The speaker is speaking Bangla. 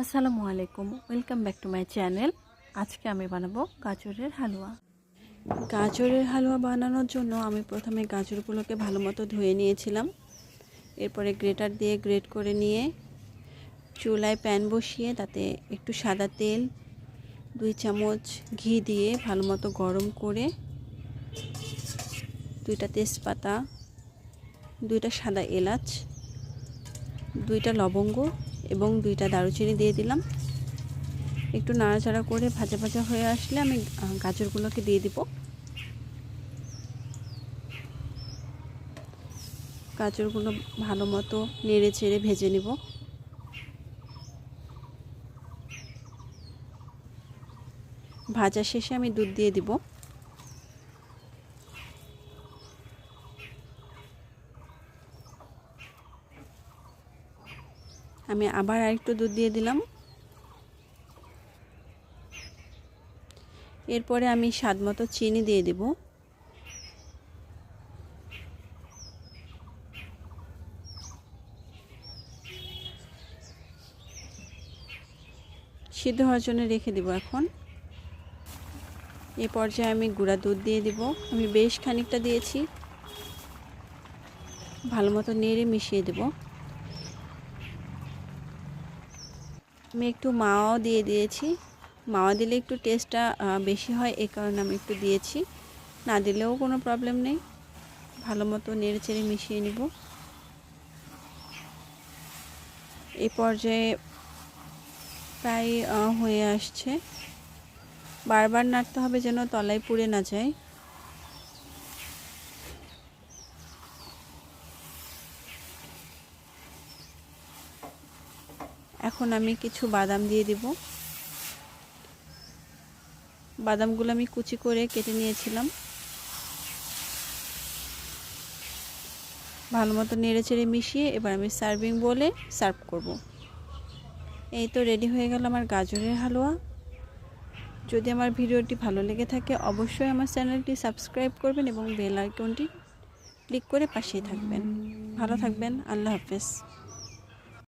আসসালামু আলাইকুম, welcome back to my channel. আজকে আমি বানাবো গাজরের হালুয়া। গাজরের হালুয়া বানানোর জন্য আমি প্রথমে গাজরগুলোকে ভালো মতো ধুয়ে নিয়েছিলাম। এরপরে গ্রেটার দিয়ে গ্রেট করে নিয়ে চুলায় প্যান বসিয়ে তাতে একটু সাদা তেল, দুই চামচ ঘি দিয়ে ভালো মতো গরম করে দুইটা তেজপাতা, দুইটা সাদা এলাচ, দুইটা লবঙ্গ এবং দুইটা দারুচিনি দিয়ে দিলাম। একটু নাড়াচাড়া করে ভাজা ভাজা হয়ে আসলে আমি গাজরগুলোকে দিয়ে দিব। গাজরগুলো ভালো মতো নেড়ে চেড়ে ভেজে নিব। ভাজা শেষে আমি দুধ দিয়ে দিব। আমি আবার আরেকটু দুধ দিয়ে দিলাম। এরপরে আমি স্বাদ মতো চিনি দিয়ে দেব। সিদ্ধ হওয়ার জন্য রেখে দেব এখন। এ পর্যায়ে আমি গুঁড়া দুধ দিয়ে দিব। আমি বেশ খানিকটা দিয়েছি। ভালো মতো নেড়ে মিশিয়ে দেবো। আমি একটু মাও দিয়ে দিয়েছি। মাওয়া দিলে একটু টেস্টটা বেশি হয় এই কারণে আমি একটু দিয়েছি। না দিলেও কোনো প্রবলেম নেই। ভালো মতো নেড়ে চেড়ে মিশিয়ে নিব। এই পর্যায়ে প্রায় হয়ে আসছে। বারবার নাড়তে হবে যেন তলায় পুড়ে না যায়। এখন আমি কিছু বাদাম দিয়ে দিব। বাদামগুলো আমি কুচি করে কেটে নিয়েছিলাম। ভালো মতো নেড়ে চেড়ে মিশিয়ে এবার আমি সার্ভিং বলে সার্ভ করব। এই তো রেডি হয়ে গেল আমার গাজরের হালুয়া। যদি আমার ভিডিওটি ভালো লেগে থাকে অবশ্যই আমার চ্যানেলটি সাবস্ক্রাইব করবেন এবং বেল আইকনটি ক্লিক করে পাশেই থাকবেন। ভালো থাকবেন, আল্লাহ হাফেজ।